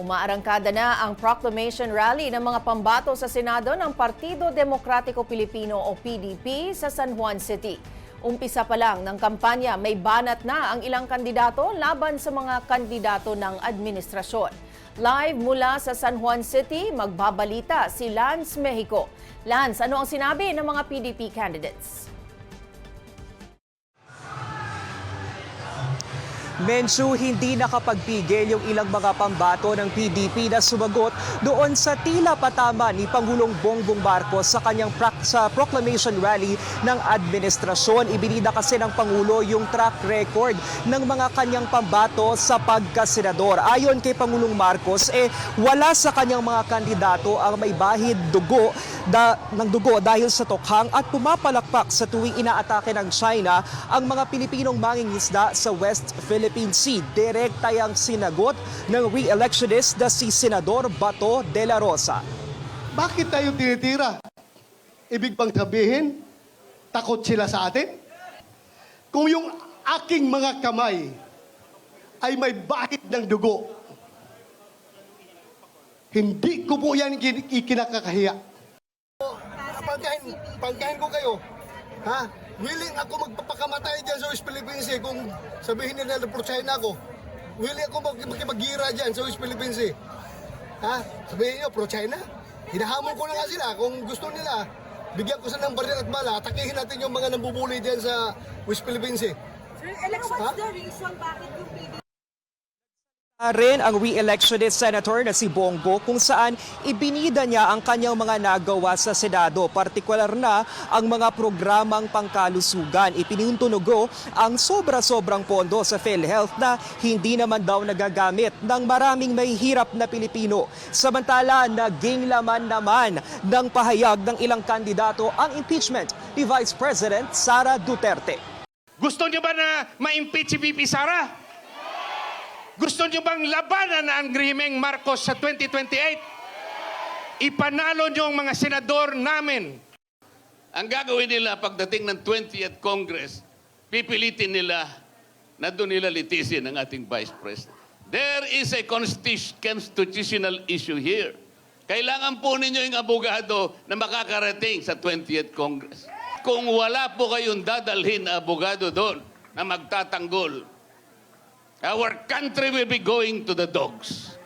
Umaarangkada na ang proclamation rally ng mga pambato sa Senado ng Partido Demokratiko Pilipino o PDP sa San Juan City. Umpisa pa lang ng kampanya, may banat na ang ilang kandidato laban sa mga kandidato ng administrasyon. Live mula sa San Juan City, magbabalita si Lance Mexico. Lance, ano ang sinabi ng mga PDP candidates? Mensu hindi nakapagpigil yung ilang mga pambato ng PDP na sumagot doon sa tila patama ni Pangulong Bongbong Marcos sa kanyang sa proclamation rally ng administrasyon. Ibinida kasi ng Pangulo yung track record ng mga kanyang pambato sa pagkasenador. Ayon kay Pangulong Marcos, eh, wala sa kanyang mga kandidato ang may bahid dugo da, ng dugo dahil sa tokhang at pumapalakpak sa tuwing inaatake ng China ang mga Pilipinong mangingisda sa West Philippine Sea. Direkta yang sinagot ng re-electionist na si Senador Bato de la Rosa. Bakit tayo tinitira? Ibig bang sabihin, takot sila sa atin? Kung yung aking mga kamay ay may bahid ng dugo, hindi ko po yan ikin- ikinakakahiya. Pangkain, pangkain ko kayo. Ha? Willing ako magpapakamatay dyan sa West Philippines eh, kung sabihin nila na pro-China ako. Willing ako mag makipagira dyan sa West Philippines eh. Ha? Sabihin nyo, pro-China? Hinahamon ko na nga sila. Kung gusto nila, bigyan ko sila ng baril at bala, atakihin natin yung mga nambubuli dyan sa West Philippines eh. Sir, Alex, what's the reason bakit yung PDP rin ang re-electionist senator na si Bongo kung saan ibinida niya ang kanyang mga nagawa sa Senado, partikular na ang mga programang pangkalusugan. Ipinuntunugo ang sobra-sobrang pondo sa PhilHealth na hindi naman daw nagagamit ng maraming may hirap na Pilipino. Samantala, naging laman naman ng pahayag ng ilang kandidato ang impeachment ni Vice President Sara Duterte. Gusto niyo ba na ma-impeach si VP Sara? Gusto niyo bang labanan ang Grimeng Marcos sa 2028? Ipanalo niyo ang mga senador namin. Ang gagawin nila pagdating ng 20th Congress, pipilitin nila na doon nila litisin ang ating Vice President. There is a constitu- constitutional issue here. Kailangan po ninyo yung abogado na makakarating sa 20th Congress. Kung wala po kayong dadalhin na abogado doon na magtatanggol, our country will be going to the dogs.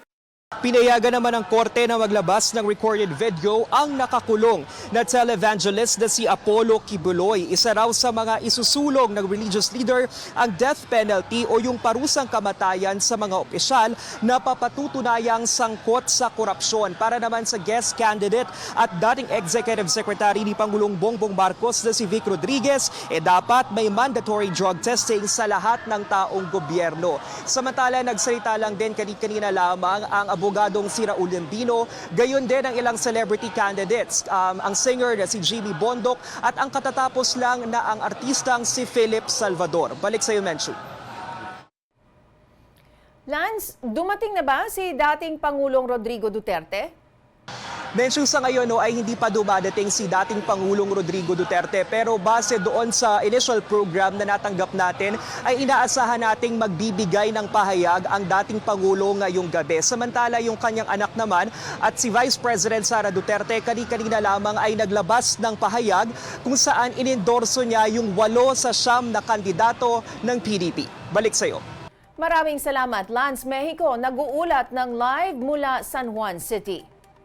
Pinayagan naman ng korte na maglabas ng recorded video ang nakakulong na televangelist na si Apollo Kibuloy. Isa raw sa mga isusulong ng religious leader ang death penalty o yung parusang kamatayan sa mga opisyal na papatutunayang sangkot sa korupsyon. Para naman sa guest candidate at dating executive secretary ni Pangulong Bongbong Marcos na si Vic Rodriguez, eh dapat may mandatory drug testing sa lahat ng taong gobyerno. Samantala, nagsalita lang din kanina lamang ang abogadong si Raul Lendino, gayon din ang ilang celebrity candidates, um, ang singer na si Jimmy Bondok at ang katatapos lang na ang artistang si Philip Salvador. Balik sa iyo, Menchu. Lance, dumating na ba si dating Pangulong Rodrigo Duterte? Mention sa ngayon no, ay hindi pa dumadating si dating Pangulong Rodrigo Duterte pero base doon sa initial program na natanggap natin ay inaasahan nating magbibigay ng pahayag ang dating Pangulo ngayong gabi. Samantala yung kanyang anak naman at si Vice President Sara Duterte kani-kanina lamang ay naglabas ng pahayag kung saan inendorso niya yung walo sa siyam na kandidato ng PDP. Balik sa iyo. Maraming salamat, Lance Mexico, nag-uulat ng live mula San Juan City.